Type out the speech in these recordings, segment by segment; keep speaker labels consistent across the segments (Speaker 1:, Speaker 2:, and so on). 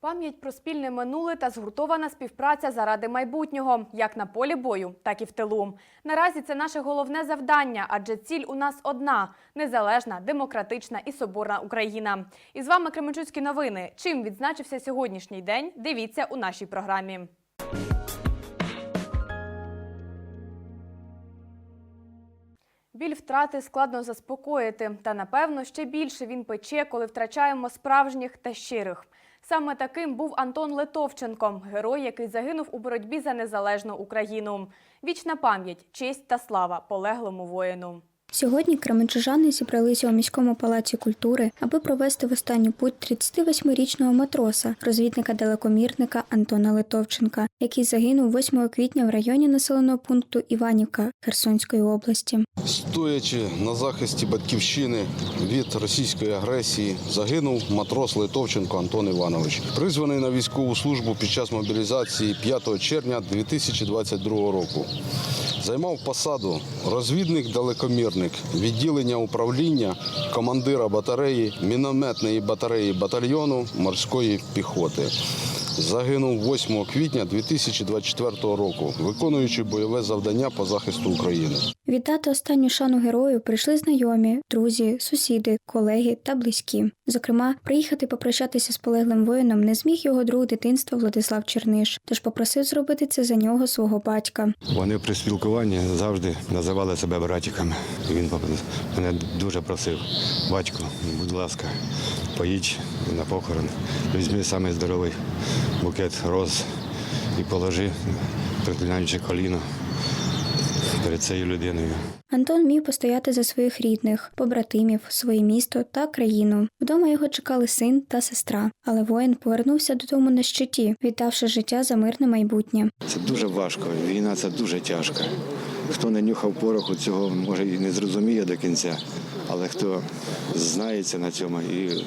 Speaker 1: Пам'ять про спільне минуле та згуртована співпраця заради майбутнього, як на полі бою, так і в тилу. Наразі це наше головне завдання, адже ціль у нас одна – незалежна, демократична і соборна Україна. І з вами Кременчуцькі новини. Чим відзначився сьогоднішній день? Дивіться у нашій програмі. Біль втрати складно заспокоїти, та напевно ще більше він пече, коли втрачаємо справжніх та щирих. Саме таким був Антон Литовченко, герой, який загинув у боротьбі за незалежну Україну. Вічна пам'ять, честь та слава полеглому воїну.
Speaker 2: Сьогодні кременчужани зібралися у міському палаці культури, аби провести в останню путь 38-річного матроса, розвідника-далекомірника Антона Литовченка, який загинув 8 квітня в районі населеного пункту Іванівка Херсонської області.
Speaker 3: Стоячи на захисті батьківщини від російської агресії, загинув матрос Литовченко Антон Іванович, призваний на військову службу під час мобілізації 5 червня 2022 року. Займав посаду розвідник-далекомірник, відділення управління, командира батареї, мінометної батареї батальйону морської піхоти. Загинув 8 квітня 2024 року, виконуючи бойове завдання по захисту України.
Speaker 2: Віддати останню шану герою прийшли знайомі, друзі, сусіди, колеги та близькі. Зокрема, приїхати попрощатися з полеглим воїном не зміг його друг дитинства Владислав Черниш, тож попросив зробити це за нього свого батька.
Speaker 4: Вони при спілкуванні завжди називали себе братиками. І Він мене дуже просив, батько, будь ласка, поїдь на похорон, візьми самий здоровий букет роз і положи, приклинаючи коліно перед цією людиною.
Speaker 2: Антон міг постояти за своїх рідних, побратимів, своє місто та країну. Вдома його чекали син та сестра, але воїн повернувся додому на щиті, віддавши життя за мирне майбутнє.
Speaker 4: Це дуже важко. Війна це дуже тяжко. Хто не нюхав пороху, цього може і не зрозуміє до кінця, але хто знається на цьому і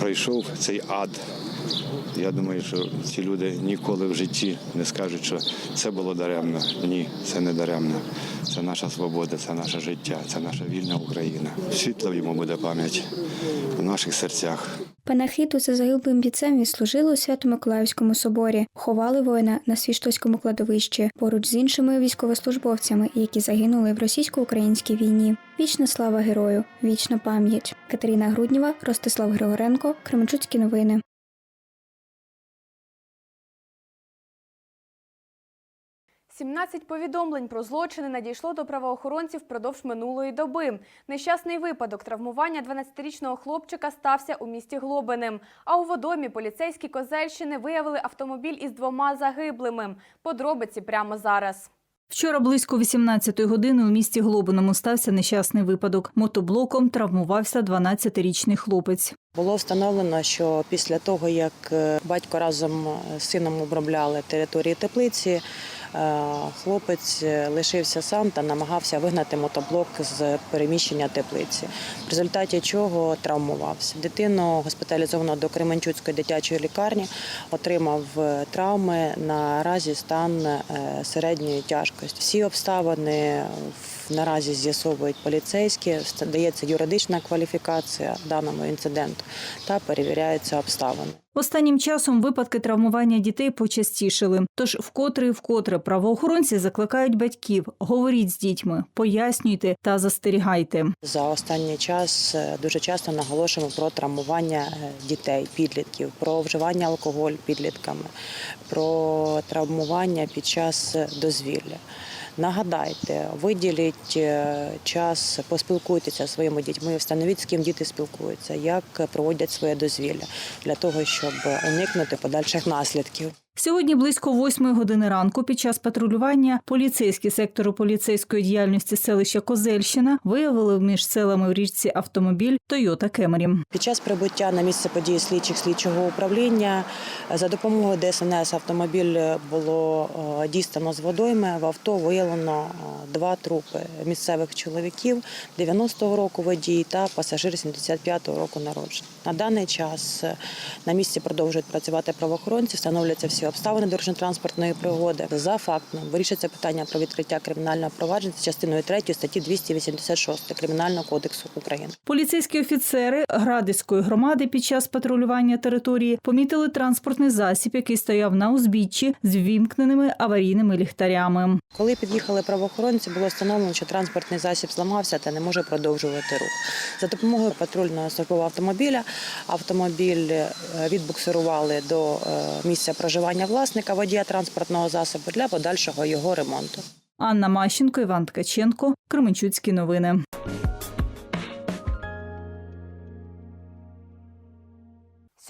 Speaker 4: пройшов цей ад. Я думаю, що ці люди ніколи в житті не скажуть, що це було даремно. Ні, це не даремно. Це наша свобода, це наше життя, це наша вільна Україна. Світла йому буде пам'ять у наших серцях.
Speaker 2: Панахиду за загиблим бійцем відслужили у Свято-Миколаївському соборі, ховали воїна на Свіштоському кладовищі поруч з іншими військовослужбовцями, які загинули в російсько-українській війні. Вічна слава герою, вічна пам'ять. Катерина Груднєва, Ростислав Григоренко, Кременчуцькі новини.
Speaker 1: Сімнадцять повідомлень про злочини надійшло до правоохоронців впродовж минулої доби. Нещасний випадок травмування 12-річного хлопчика стався у місті Глобиним. А у водомі поліцейські Козельщини виявили автомобіль із двома загиблими. Подробиці прямо зараз.
Speaker 5: Вчора близько 18-ї години у місті Глобиному стався нещасний випадок. Мотоблоком травмувався 12-річний хлопець.
Speaker 6: Було встановлено, що після того, як е, батько разом з сином обробляли території теплиці, е, хлопець е, лишився сам та намагався вигнати мотоблок з переміщення теплиці, в результаті чого травмувався. Дитину госпіталізовано до Кременчуцької дитячої лікарні, отримав е, травми. Наразі стан е, середньої тяжкості. Всі обставини в- наразі з'ясовують поліцейські, дається юридична кваліфікація даному інциденту та перевіряються обставини.
Speaker 5: Останнім часом випадки травмування дітей почастішили. Тож вкотре і вкотре правоохоронці закликають батьків: говоріть з дітьми, пояснюйте та застерігайте.
Speaker 6: За останній час е, дуже часто наголошуємо про травмування е, дітей, підлітків, про вживання алкоголю підлітками, про травмування під час е, дозвілля. Нагадайте, виділіть е, час, поспілкуйтеся зі своїми дітьми, встановіть, з ким діти спілкуються, як проводять своє дозвілля для того, щоб уникнути подальших наслідків.
Speaker 5: Сьогодні близько восьмої години ранку під час патрулювання поліцейські сектору поліцейської діяльності селища Козельщина виявили між селами в річці автомобіль Toyota Camry.
Speaker 6: Під час прибуття на місце події слідчих слідчого управління е, за допомогою ДСНС автомобіль було е, дістано з водойми. В авто виявлено е, два трупи місцевих чоловіків 90-го року водій та пасажир 75-го року народження. На даний час е, на місці продовжують працювати правоохоронці, встановлюються всі обставини дорожньо-транспортної пригоди. За фактом вирішиться питання про відкриття кримінального провадження частиною 3 статті 286 Кримінального кодексу України.
Speaker 5: Поліцейські офіцери Градиської громади під час патрулювання території помітили транспортний засіб, який стояв на узбіччі з ввімкненими аварійними ліхтарями.
Speaker 6: Коли під'їхали правоохоронці, було встановлено, що транспортний засіб зламався та не може продовжувати рух. За допомогою патрульного службового автомобіля автомобіль е, відбуксирували до е, місця проживання власника водія транспортного засобу для подальшого його ремонту.
Speaker 5: Анна Мащенко, Іван Ткаченко, Кременчуцькі новини.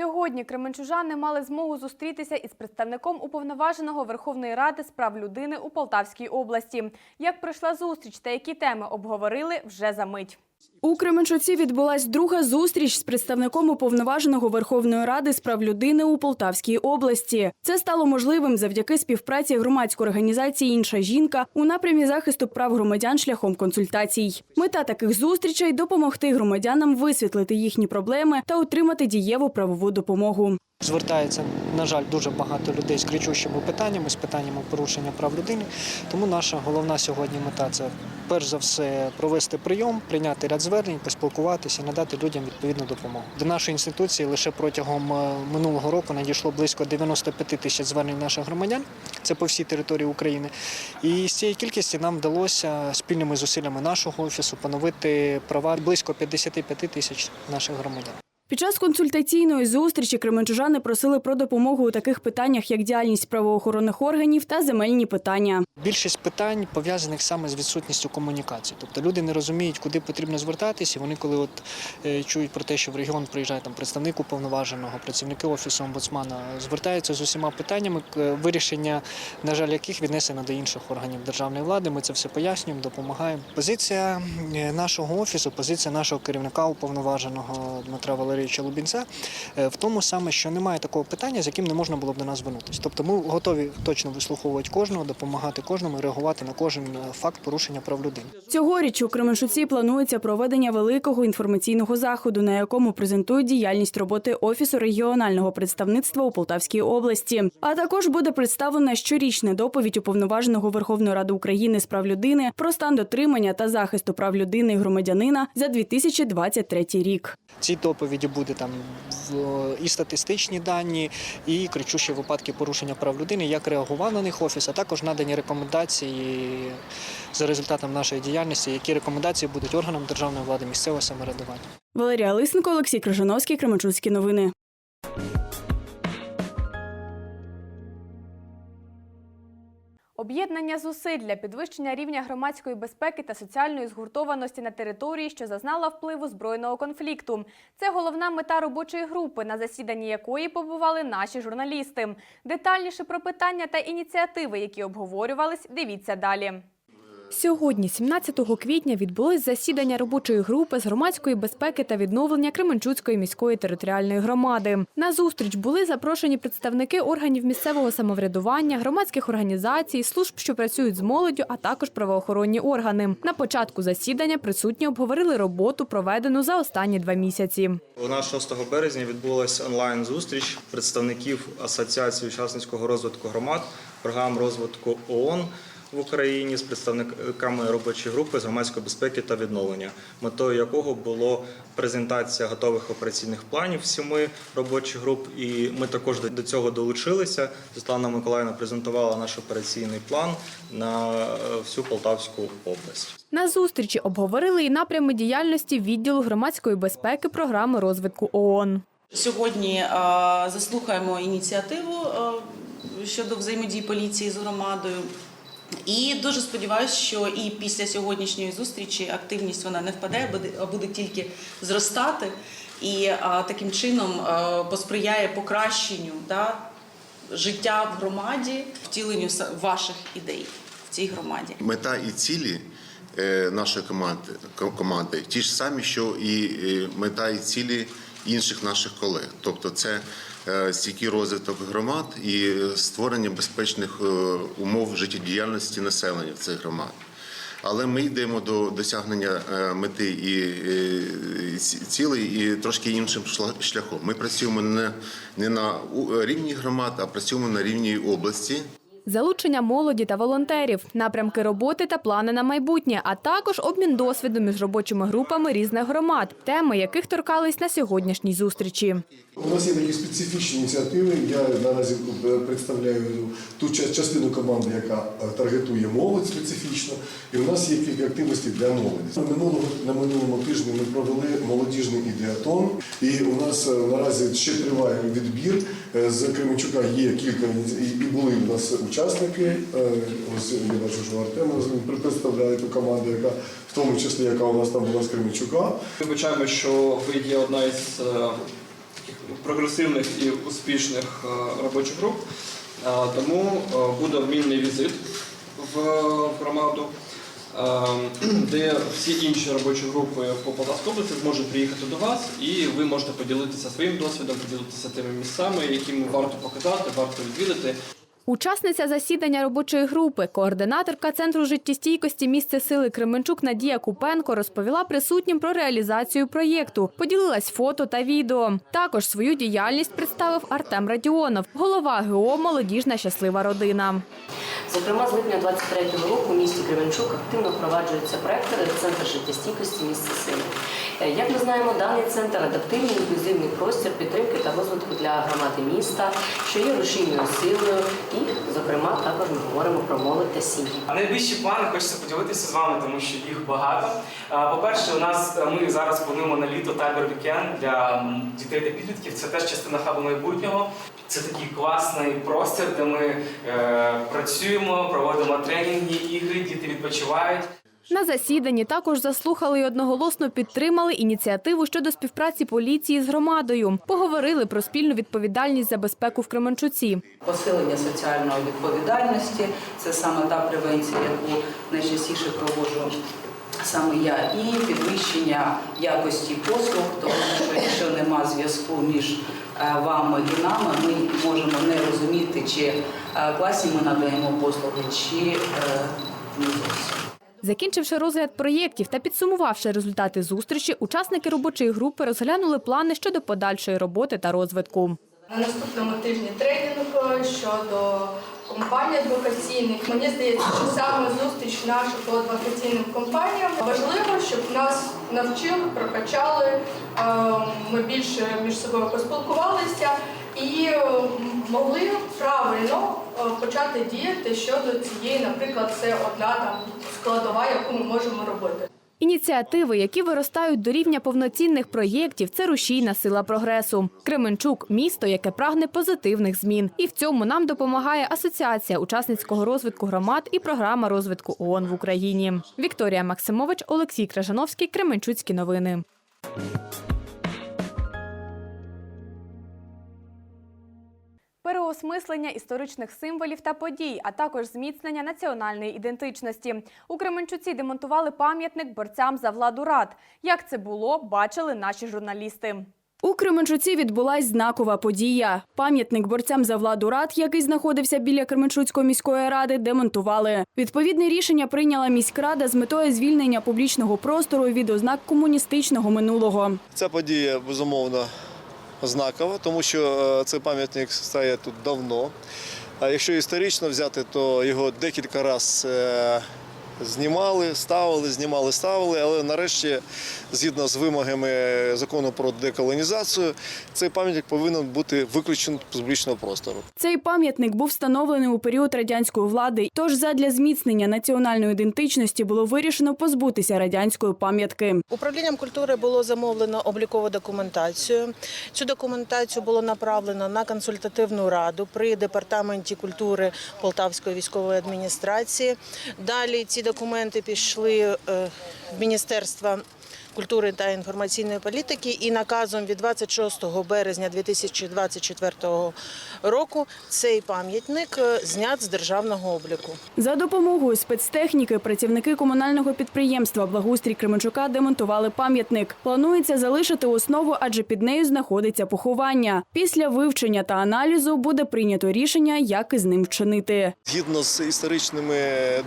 Speaker 1: Сьогодні кременчужани мали змогу зустрітися із представником уповноваженого Верховної Ради з прав людини у Полтавській області. Як пройшла зустріч та які теми обговорили вже за мить.
Speaker 7: У Кременчуці відбулась друга зустріч з представником уповноваженого Верховної Ради з прав людини у Полтавській області. Це стало можливим завдяки співпраці громадської організації Інша жінка у напрямі захисту прав громадян шляхом консультацій. Мета таких зустрічей допомогти громадянам висвітлити їхні проблеми та отримати дієву правову допомогу.
Speaker 8: Звертається, на жаль, дуже багато людей з кричущими питаннями, з питаннями порушення прав людини. Тому наша головна сьогодні мета це перш за все провести прийом, прийняти ряд звернень, поспілкуватися, і надати людям відповідну допомогу. До нашої інституції лише протягом е, минулого року надійшло близько 95 тисяч звернень наших громадян. Це по всій території України. І з цієї кількості нам вдалося спільними зусиллями нашого офісу поновити права близько 55 тисяч наших громадян.
Speaker 7: Під час консультаційної зустрічі кременчужани просили про допомогу у таких питаннях, як діяльність правоохоронних органів та земельні питання.
Speaker 8: Більшість питань пов'язаних саме з відсутністю комунікації. Тобто люди не розуміють, куди потрібно звертатися. Вони, коли от е, чують про те, що в регіон приїжджає там представник уповноваженого, працівники офісу омбудсмана, звертаються з усіма питаннями, вирішення, на жаль, яких віднесено до інших органів державної влади. Ми це все пояснюємо, допомагаємо. Позиція е, нашого офісу, позиція нашого керівника уповноваженого Дмитра Валерійовича Лубінця е, в тому саме, що немає такого питання, з яким не можна було б до нас звернутися. Тобто ми готові точно вислуховувати кожного, допомагати кожному, реагувати на кожен е, факт порушення прав людини.
Speaker 7: Цьогоріч у Кременчуці планується проведення великого інформаційного заходу, на якому презентують діяльність роботи офісу регіонального представництва у Полтавській області. А також буде представлена щорічна доповідь уповноваженого Верховної Ради України з прав людини про стан дотримання та захисту прав людини і громадянина за 2023 рік.
Speaker 8: В цій доповіді буде там і статистичні дані, і кричущі випадки порушення прав людини, як реагував на них офіс, а також надані рекомендації за результатом нашої діяльності, які рекомендації будуть органам державної влади місцевого самоврядування.
Speaker 7: Валерія Лисенко, Олексій Крижановський, Кременчуцькі новини.
Speaker 1: Об'єднання зусиль для підвищення рівня громадської безпеки та соціальної згуртованості на території, що зазнала впливу збройного конфлікту. Це головна мета робочої групи, на засіданні якої побували наші журналісти. Детальніше про питання та ініціативи, які обговорювались, дивіться далі. Сьогодні, 17 квітня, відбулось засідання робочої групи з громадської безпеки та відновлення Кременчуцької міської територіальної громади. На зустріч були запрошені представники органів місцевого самоврядування, громадських організацій, служб, що працюють з молоддю, а також правоохоронні органи. На початку засідання присутні обговорили роботу, проведену за останні два місяці.
Speaker 9: У нас 6 березня відбулася онлайн-зустріч представників Асоціації учасницького розвитку громад, програм розвитку ООН в Україні з представниками робочої групи з громадської безпеки та відновлення, метою якого було презентація готових операційних планів сіми робочих груп. І ми також до- цього долучилися. Світлана Миколаївна презентувала наш операційний план на е, всю Полтавську область.
Speaker 1: На зустрічі обговорили і напрями діяльності відділу громадської безпеки програми розвитку ООН.
Speaker 10: Сьогодні е, заслухаємо ініціативу е, щодо взаємодії поліції з громадою. І дуже сподіваюся, що і після сьогоднішньої зустрічі активність вона не впаде, а буде- тільки зростати, і таким чином посприяє покращенню да, життя в громаді, втіленню ваших ідей в цій громаді.
Speaker 11: Мета і цілі е, нашої команди, команди ті ж самі, що і мета і цілі інших наших колег. Тобто це стійкий розвиток громад і е, створення безпечних е, умов життєдіяльності населення в цих громад. Але ми йдемо до досягнення е, мети і е, цілей і трошки іншим шляхом. Ми працюємо не, на рівні громад, а працюємо на рівні області.
Speaker 1: Залучення молоді та волонтерів, напрямки роботи та плани на майбутнє, а також обмін досвідом між робочими групами різних громад, теми яких торкались на сьогоднішній зустрічі.
Speaker 12: У нас є такі специфічні ініціативи. Я наразі е, представляю ту ча- частину команди, яка е, таргетує молодь специфічно. І у нас є кілька активностей для молоді. Минулого на минулому тижні ми провели молодіжний ідеатон, і у нас е, наразі ще триває відбір. З Кременчука є кілька і були у нас учасники. Е, Ось я бачу, що Артем представляє ту команду, яка в тому числі яка у нас там була з Кременчука.
Speaker 13: Вибачаємо, що ви є одна із е, прогресивних і успішних е, робочих груп, тому буде обмінний візит в громаду, де всі інші робочі групи по Полтавській зможуть приїхати до вас, і ви можете поділитися своїм досвідом, поділитися тими місцями, якими варто показати, варто відвідати.
Speaker 1: Учасниця засідання робочої групи, координаторка Центру життєстійкості місце сили Кременчук Надія Купенко розповіла присутнім про реалізацію проєкту, поділилась фото та відео. Також свою діяльність представив Артем Радіонов, голова ГО Молодіжна щаслива родина.
Speaker 14: Зокрема, з липня 23-го року у місті Кременчук активно впроваджується проект Центр життєстійкості місце сили. Е, Як ми знаємо, даний центр адаптивний інклюзивний простір підтримки та розвитку для громади міста, що є рушійною силою, і, зокрема, також ми говоримо про молодь та сім'ї.
Speaker 15: А найближчі плани хочеться поділитися з вами, тому що їх багато. По-перше, у нас е, ми зараз плануємо на літо табір вікенд для дітей та підлітків. Це теж частина хабу майбутнього. Це такий класний простір, де ми е, працюємо, проводимо тренінги, ігри, діти відпочивають.
Speaker 1: На засіданні також заслухали і одноголосно підтримали ініціативу щодо співпраці поліції з громадою. Поговорили про спільну відповідальність за безпеку в Кременчуці.
Speaker 16: Посилення соціальної відповідальності це саме та превенція, яку найчастіше проводжу саме я, і підвищення якості послуг, тому що якщо нема зв'язку між е, вами і нами, ми можемо не розуміти, чи е, класні ми надаємо послуги, чи е, не зовсім.
Speaker 1: Закінчивши розгляд проєктів та підсумувавши результати зустрічі, учасники робочої групи розглянули плани щодо подальшої роботи та розвитку.
Speaker 17: На наступному тижні тренінг щодо компаній адвокаційних. Мені здається, що саме зустріч наша по адвокаційним компаніям важливо, щоб нас навчили, прокачали, е, ми більше між собою поспілкувалися і могли правильно е, почати діяти щодо цієї, наприклад, це одна там складова, яку ми можемо робити.
Speaker 1: Ініціативи, які виростають до рівня повноцінних проєктів, це рушійна сила прогресу. Кременчук місто, яке прагне позитивних змін. І в цьому нам допомагає Асоціація учасницького розвитку громад і програма розвитку ООН в Україні. Вікторія Максимович, Олексій Кражановський, Кременчуцькі новини. Переосмислення історичних символів та подій, а також зміцнення національної ідентичності. У Кременчуці демонтували пам'ятник борцям за владу рад. Як це було, бачили наші журналісти.
Speaker 7: У Кременчуці відбулась знакова подія. Пам'ятник борцям за владу рад, який знаходився біля Кременчуцької міської ради, демонтували. Відповідне рішення прийняла міськрада з метою звільнення публічного простору від ознак комуністичного минулого.
Speaker 18: Ця подія безумовно знакова, тому що е, цей пам'ятник стає тут давно. А якщо історично взяти, то його декілька разів знімали, ставили, знімали, ставили, але нарешті, згідно з вимогами закону про деколонізацію, цей пам'ятник повинен бути виключений з публічного простору.
Speaker 7: Цей пам'ятник був встановлений у період радянської влади. Тож задля зміцнення національної ідентичності було вирішено позбутися радянської пам'ятки.
Speaker 19: Управлінням культури було замовлено облікову документацію. Цю документацію було направлено на консультативну раду при департаменті культури Полтавської військової адміністрації. Далі ці документи пішли е, в Міністерство культури та інформаційної політики і наказом від 26 березня 2024 року цей пам'ятник е, знят з державного обліку.
Speaker 7: За допомогою спецтехніки працівники комунального підприємства Благоустрій Кременчука демонтували пам'ятник. Планується залишити основу, адже під нею знаходиться поховання. Після вивчення та аналізу буде прийнято рішення, як із ним вчинити.
Speaker 18: Згідно з історичними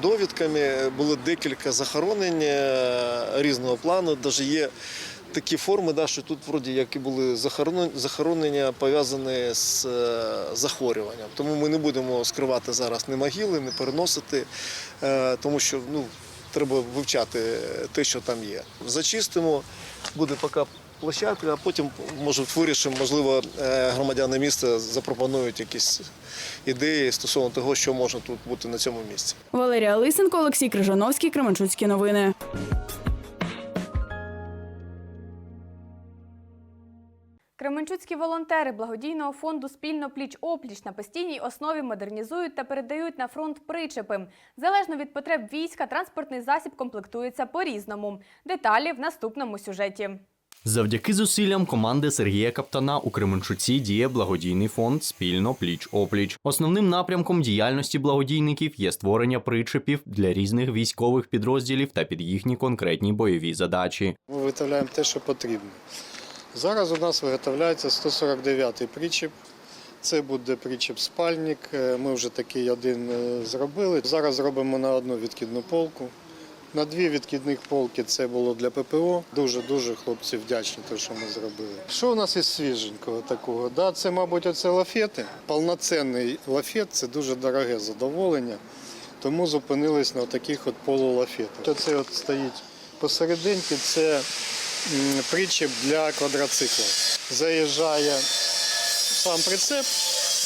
Speaker 18: довідками, було декілька захоронень е, різного плану. Навіть є такі форми, да, що тут вроді як і були захоронення, пов'язані з е, захворюванням. Тому ми не будемо скривати зараз ні могили, не переносити, е, тому що ну, треба вивчати те, що там є. Зачистимо, буде поки площадка, а потім може вирішимо, можливо, е, громадяни міста запропонують якісь ідеї стосовно того, що може тут бути на цьому місці.
Speaker 7: Валерія Лисенко, Олексій Крижановський, Кременчуцькі новини.
Speaker 1: Кременчуцькі волонтери благодійного фонду спільно пліч-опліч на постійній основі модернізують та передають на фронт причепи. Залежно від потреб війська, транспортний засіб комплектується по-різному. Деталі в наступному сюжеті.
Speaker 20: Завдяки зусиллям команди Сергія Каптана у Кременчуці діє благодійний фонд спільно пліч опліч. Основним напрямком діяльності благодійників є створення причепів для різних військових підрозділів та під їхні конкретні бойові задачі.
Speaker 21: Ми виготовляємо те, що потрібно. Зараз у нас виготовляється 149-й причіп. Це буде причіп спальник. Е, Ми вже такий один е, зробили. Зараз робимо на одну відкидну полку. На дві відкидних полки це було для ППО. Дуже-дуже хлопці вдячні, те, що ми зробили. Що у нас із свіженького такого? Да, це, мабуть, оце лафети. Повноцінний лафет це дуже дороге задоволення. Тому зупинились на таких от полулафетах. Оце от стоїть посерединці, це причіп для квадроцикла. Заїжджає сам прицеп,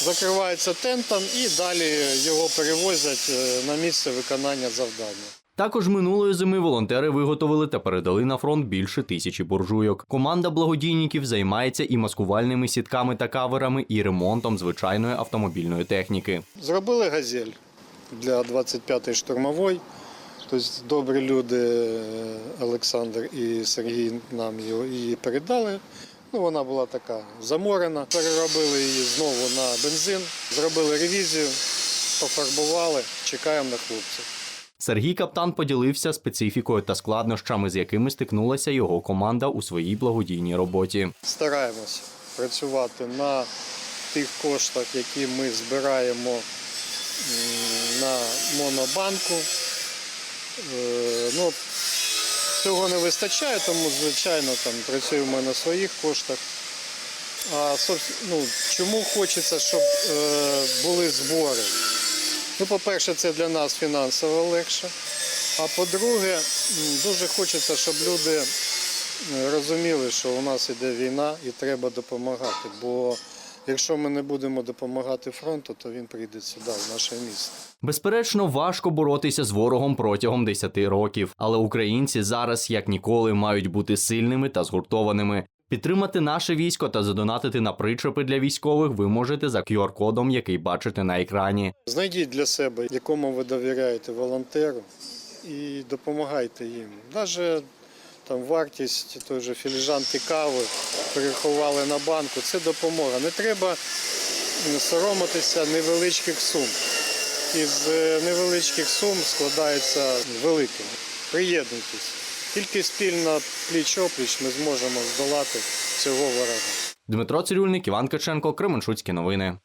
Speaker 21: закривається тентом і далі його перевозять е, на місце виконання завдання.
Speaker 20: Також минулої зими волонтери виготовили та передали на фронт більше тисячі буржуйок. Команда благодійників займається і маскувальними сітками та каверами, і ремонтом звичайної автомобільної техніки.
Speaker 21: Зробили газель для 25-ї штурмової. Тобто добрі люди е, Олександр і Сергій нам його- її передали. Ну, вона була така заморена. Переробили її знову на бензин, зробили ревізію, пофарбували, чекаємо на хлопців.
Speaker 20: Сергій Каптан поділився специфікою та складнощами, з якими стикнулася його команда у своїй благодійній роботі.
Speaker 21: Стараємося працювати на тих коштах, які ми збираємо на монобанку. Е, Ну, цього не вистачає, тому, звичайно, там працюємо на своїх коштах. А ну, чому хочеться, щоб е, були збори? Ну, по-перше, це для нас фінансово легше. А по-друге, дуже хочеться, щоб люди е, розуміли, що у нас іде війна і треба допомагати. Бо якщо ми не будемо допомагати фронту, то він прийде сюди, в наше місто.
Speaker 20: Безперечно, важко боротися з ворогом протягом 10 років, але українці зараз як ніколи мають бути сильними та згуртованими. Підтримати наше військо та задонатити на причепи для військових ви можете за QR-кодом, який бачите на екрані.
Speaker 21: Знайдіть для себе, якому ви довіряєте волонтеру, і допомагайте їм. Навіть там вартість той же філіжанки кави перерахували на банку. Це допомога. Не треба соромитися невеличких сум. Із е, невеличких сум складається велике. Приєднуйтесь. Тільки спільно пліч-опліч ми зможемо здолати цього ворога.
Speaker 20: Дмитро Цирюльник, Іван Каченко, Кременчуцькі новини.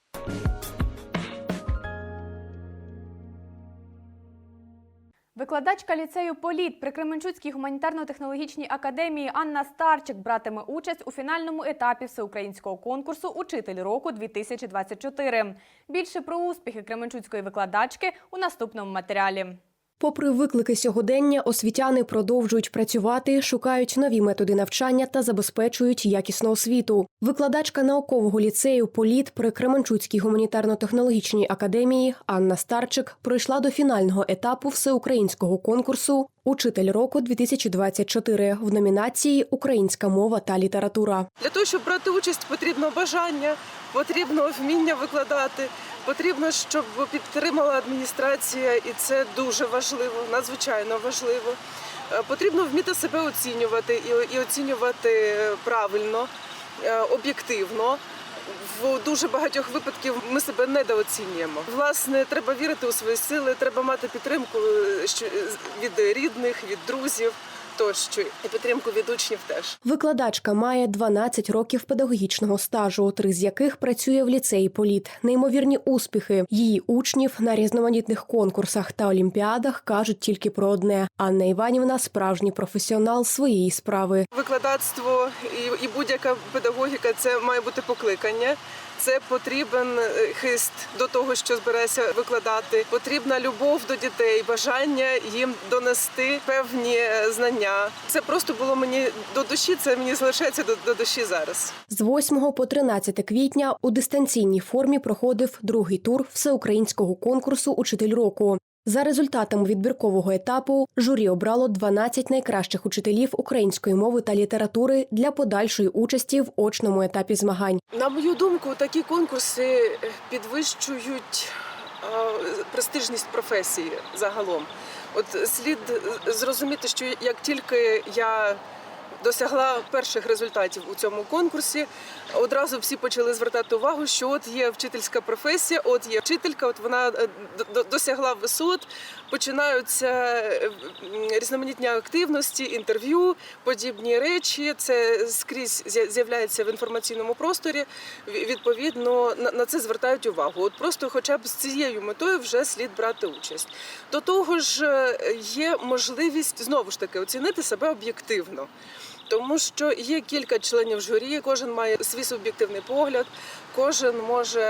Speaker 1: Викладачка ліцею Політ при Кременчуцькій гуманітарно-технологічній академії Анна Старчик братиме участь у фінальному етапі всеукраїнського конкурсу Учитель року 2024. Більше про успіхи кременчуцької викладачки у наступному матеріалі.
Speaker 22: Попри виклики сьогодення, освітяни продовжують працювати, шукають нові методи навчання та забезпечують якісну освіту. Викладачка наукового ліцею Політ при Кременчуцькій гуманітарно-технологічній академії Анна Старчик пройшла до фінального етапу всеукраїнського конкурсу Учитель року 2024 в номінації Українська мова та література.
Speaker 23: Для того, щоб брати участь, потрібно бажання, потрібно вміння викладати, потрібно, щоб підтримала адміністрація, і це дуже важливо, надзвичайно важливо. Е, Потрібно вміти себе оцінювати і, оцінювати правильно, е, об'єктивно. В дуже багатьох випадків ми себе недооцінюємо. Власне, треба вірити у свої сили, треба мати підтримку е, від рідних, від друзів. Тощо, і підтримку від учнів теж.
Speaker 22: Викладачка має 12 років педагогічного стажу, три з яких працює в ліцеї Політ. Неймовірні успіхи її учнів на різноманітних конкурсах та олімпіадах кажуть тільки про одне: Анна Іванівна справжній професіонал своєї справи.
Speaker 23: Викладацтво і, і будь-яка педагогіка це має бути покликання. Це потрібен е, хист до того, що збирається викладати. Потрібна любов до дітей, бажання їм донести певні е, знання. Це просто було мені до душі. Це мені залишається до, до душі зараз.
Speaker 22: З 8 по 13 квітня у дистанційній формі проходив другий тур всеукраїнського конкурсу Учитель року. За результатами відбіркового етапу журі обрало 12 найкращих учителів української мови та літератури для подальшої участі в очному етапі змагань.
Speaker 23: На мою думку, такі конкурси е, підвищують е, престижність професії загалом. От слід е, зрозуміти, що як тільки я досягла перших результатів у цьому конкурсі, одразу всі почали звертати увагу, що от є вчительська професія, от є вчителька, от вона е, досягла висот, починаються е, різноманітні активності, інтерв'ю, подібні речі. Це скрізь з'являється в інформаційному просторі. Відповідно, на, на це звертають увагу. От просто, хоча б з цією метою, вже слід брати участь. До того ж, е, є можливість знову ж таки оцінити себе об'єктивно. Тому що є кілька членів журі, кожен має свій суб'єктивний погляд, кожен може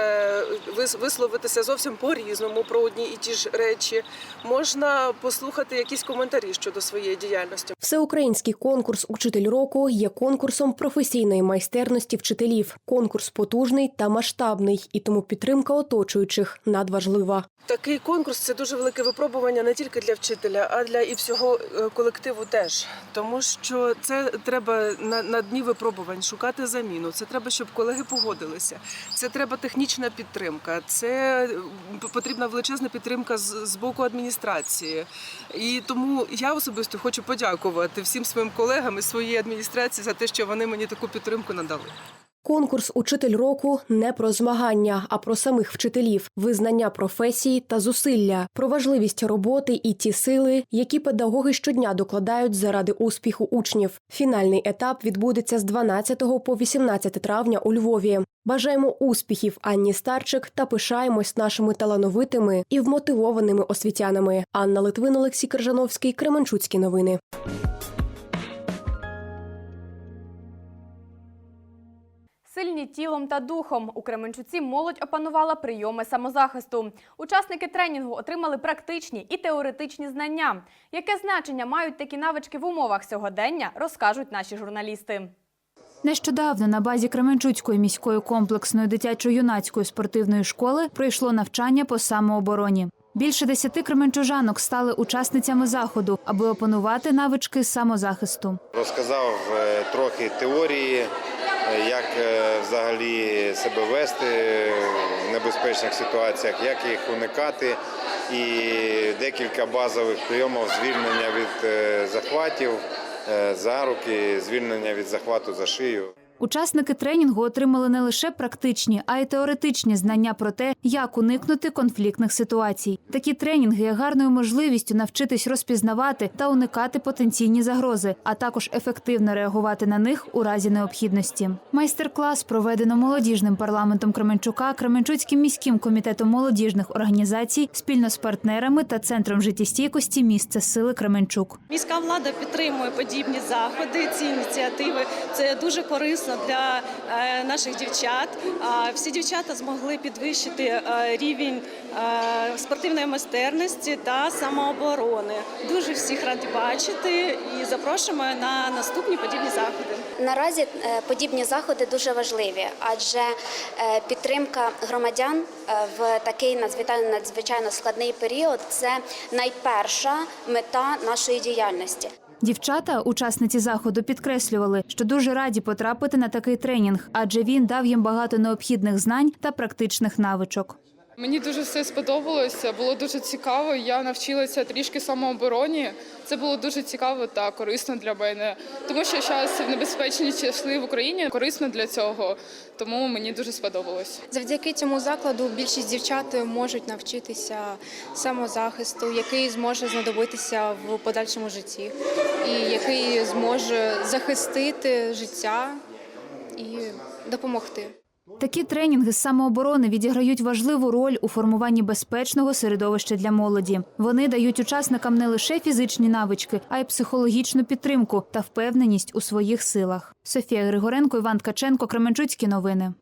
Speaker 23: висловитися зовсім по-різному про одні і ті ж речі. Можна послухати якісь коментарі щодо своєї діяльності.
Speaker 22: Всеукраїнський конкурс Учитель року є конкурсом професійної майстерності вчителів. Конкурс потужний та масштабний, і тому підтримка оточуючих надважлива.
Speaker 23: Такий конкурс це дуже велике випробування не тільки для вчителя, а для і всього е, колективу теж. Тому що це треба на, на дні випробувань шукати заміну. Це треба, щоб колеги погодилися. Це треба технічна підтримка. Це потрібна величезна підтримка з боку адміністрації. І тому я особисто хочу подякувати всім своїм колегам і своїй адміністрації за те, що вони мені таку підтримку надали.
Speaker 22: Конкурс Учитель року не про змагання, а про самих вчителів, визнання професії та зусилля, про важливість роботи і ті сили, які педагоги щодня докладають заради успіху учнів. Фінальний етап відбудеться з 12 по 18 травня у Львові. Бажаємо успіхів Анні Старчик та пишаємось нашими талановитими і вмотивованими освітянами. Анна Литвин, Олексій Крижановський, Кременчуцькі новини.
Speaker 1: Сильні тілом та духом у Кременчуці молодь опанувала прийоми самозахисту. Учасники тренінгу отримали практичні і теоретичні знання. Яке значення мають такі навички в умовах сьогодення, розкажуть наші журналісти.
Speaker 24: Нещодавно на базі Кременчуцької міської комплексної дитячо-юнацької спортивної школи пройшло навчання по самообороні. Більше десяти кременчужанок стали учасницями заходу, аби опанувати навички самозахисту.
Speaker 25: Розказав е, трохи теорії, як е, взагалі себе вести в небезпечних ситуаціях, як їх уникати, і декілька базових прийомів звільнення від е, захватів е, за руки, звільнення від захвату за шию.
Speaker 24: Учасники тренінгу отримали не лише практичні, а й теоретичні знання про те, як уникнути конфліктних ситуацій. Такі тренінги є гарною можливістю навчитись розпізнавати та уникати потенційні загрози, а також ефективно реагувати на них у разі необхідності. Майстер-клас проведено молодіжним парламентом Кременчука, Кременчуцьким міським комітетом молодіжних організацій спільно з партнерами та центром життєстійкості місця сили Кременчук.
Speaker 26: Міська влада підтримує подібні заходи, ці ініціативи. Це дуже корисно для е, наших дівчат. Всі дівчата змогли підвищити е, рівень е, спортивної майстерності та самооборони. Дуже всіх раді бачити і запрошуємо на наступні подібні заходи.
Speaker 27: Наразі подібні заходи дуже важливі, адже підтримка громадян в такий надзвичайно складний період це найперша мета нашої діяльності.
Speaker 24: Дівчата, учасниці заходу, підкреслювали, що дуже раді потрапити на такий тренінг, адже він дав їм багато необхідних знань та практичних навичок.
Speaker 28: Мені дуже все сподобалося, було дуже цікаво. Я навчилася трішки самообороні. Це було дуже цікаво та корисно для мене, тому що зараз в небезпечні часи в Україні корисно для цього, тому мені дуже сподобалось.
Speaker 29: Завдяки цьому закладу більшість дівчат можуть навчитися самозахисту, який зможе знадобитися в подальшому житті, і який зможе захистити життя і допомогти.
Speaker 24: Такі тренінги з самооборони відіграють важливу роль у формуванні безпечного середовища для молоді. Вони дають учасникам не лише фізичні навички, а й психологічну підтримку та впевненість у своїх силах. Софія Григоренко, Іван Ткаченко, Кременчуцькі новини.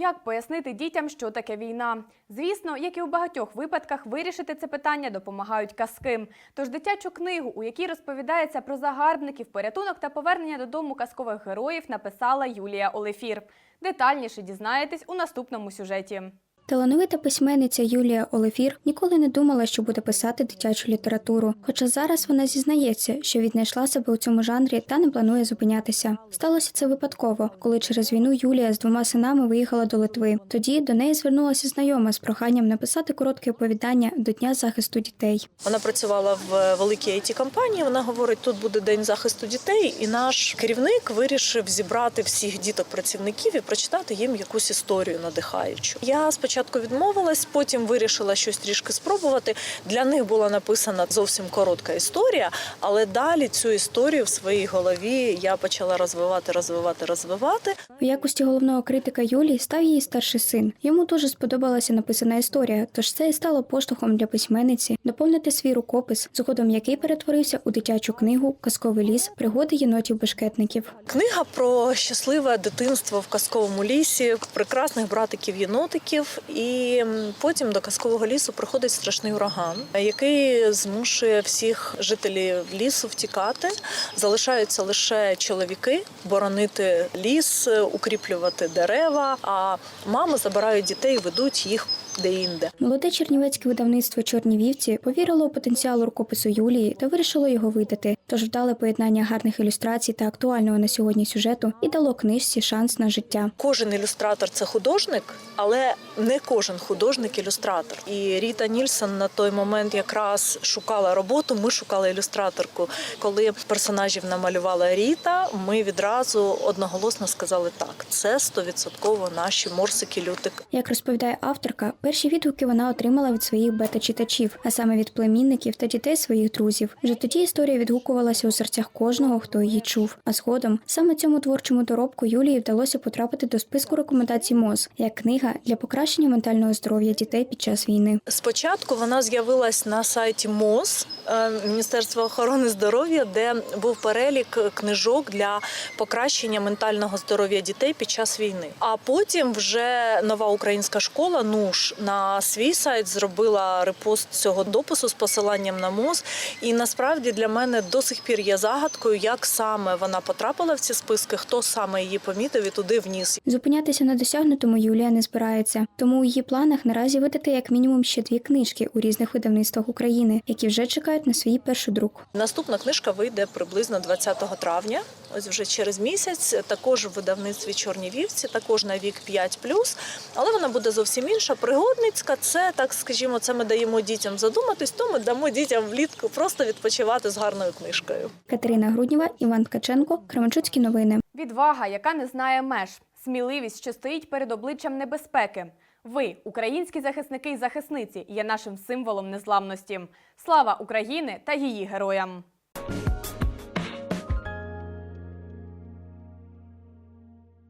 Speaker 1: Як пояснити дітям, що таке війна? Звісно, як і у багатьох випадках, вирішити це питання допомагають казки. Тож дитячу книгу, у якій розповідається про загарбників, порятунок та повернення додому казкових героїв, написала Юлія Олефір. Детальніше дізнаєтесь у наступному сюжеті.
Speaker 2: Талановита письменниця Юлія Олефір ніколи не думала, що буде писати дитячу літературу. Хоча зараз вона зізнається, що віднайшла себе у цьому жанрі та не планує зупинятися. Сталося це випадково, коли через війну Юлія з двома синами виїхала до Литви. Тоді до неї звернулася знайома з проханням написати коротке оповідання до Дня захисту дітей.
Speaker 30: Вона працювала в великій it компанії. Вона говорить, тут буде день захисту дітей, і наш керівник вирішив зібрати всіх діток-працівників і прочитати їм якусь історію надихаючу. Я спочатку відмовилась, потім вирішила щось трішки спробувати. Для них була написана зовсім коротка історія, але далі цю історію в своїй голові я почала розвивати, розвивати, розвивати.
Speaker 2: У якості головного критика Юлії став її старший син. Йому дуже сподобалася написана історія, тож це і стало поштовхом для письменниці доповнити свій рукопис, згодом який перетворився у дитячу книгу Казковий ліс пригоди єнотів-бешкетників.
Speaker 30: Книга про щасливе дитинство в казковому лісі, прекрасних братиків-єнотиків. І потім до казкового лісу приходить страшний ураган, який змушує всіх жителів лісу втікати. Залишаються лише чоловіки боронити ліс, укріплювати дерева. А мами забирають дітей, і ведуть їх де-інде.
Speaker 2: Молоде чернівецьке видавництво Чорні вівці повірило у потенціал рукопису Юлії та вирішило його видати. Тож вдале поєднання гарних ілюстрацій та актуального на сьогодні сюжету і дало книжці шанс на життя.
Speaker 30: Кожен ілюстратор це художник, але не кожен художник ілюстратор. І Ріта Нільсон на той момент якраз шукала роботу. Ми шукали ілюстраторку. Коли персонажів намалювала Ріта, ми відразу одноголосно сказали так: це стовідсотково наші морсики лютик.
Speaker 2: Як розповідає авторка, перші відгуки вона отримала від своїх бета-читачів, а саме від племінників та дітей своїх друзів. Вже тоді історія відгукувалася у серцях кожного, хто її чув. А згодом саме цьому творчому доробку Юлії вдалося потрапити до списку рекомендацій МОЗ як книга для покращення ментального здоров'я дітей під час війни.
Speaker 30: Спочатку вона з'явилась на сайті МОЗ е, Міністерства охорони здоров'я, де був перелік книжок для покращення ментального здоров'я дітей під час війни. А потім вже нова українська школа НУШ на свій сайт зробила репост цього допису з посиланням на МОЗ. І насправді для мене до сих пір є загадкою, як саме вона потрапила в ці списки, хто саме її помітив і туди вніс.
Speaker 2: Зупинятися на досягнутому Юлія не збирається, тому у її планах наразі видати як мінімум ще дві книжки у різних видавництвах України, які вже чекають на свій перший друк.
Speaker 30: Наступна книжка вийде приблизно 20 травня. Ось вже через місяць. Також в видавництві Чорні вівці, також на вік 5+, але вона буде зовсім інша. Пригодницька. Це так, скажімо, це ми даємо дітям задуматись. То ми дамо дітям влітку просто відпочивати з гарною книжкою.
Speaker 2: Катерина Грудніва, Іван Ткаченко, Кременчуцькі новини.
Speaker 1: Відвага, яка не знає меж, сміливість, що стоїть перед обличчям небезпеки. Ви, українські захисники і захисниці, є нашим символом незламності. Слава Україні та її героям!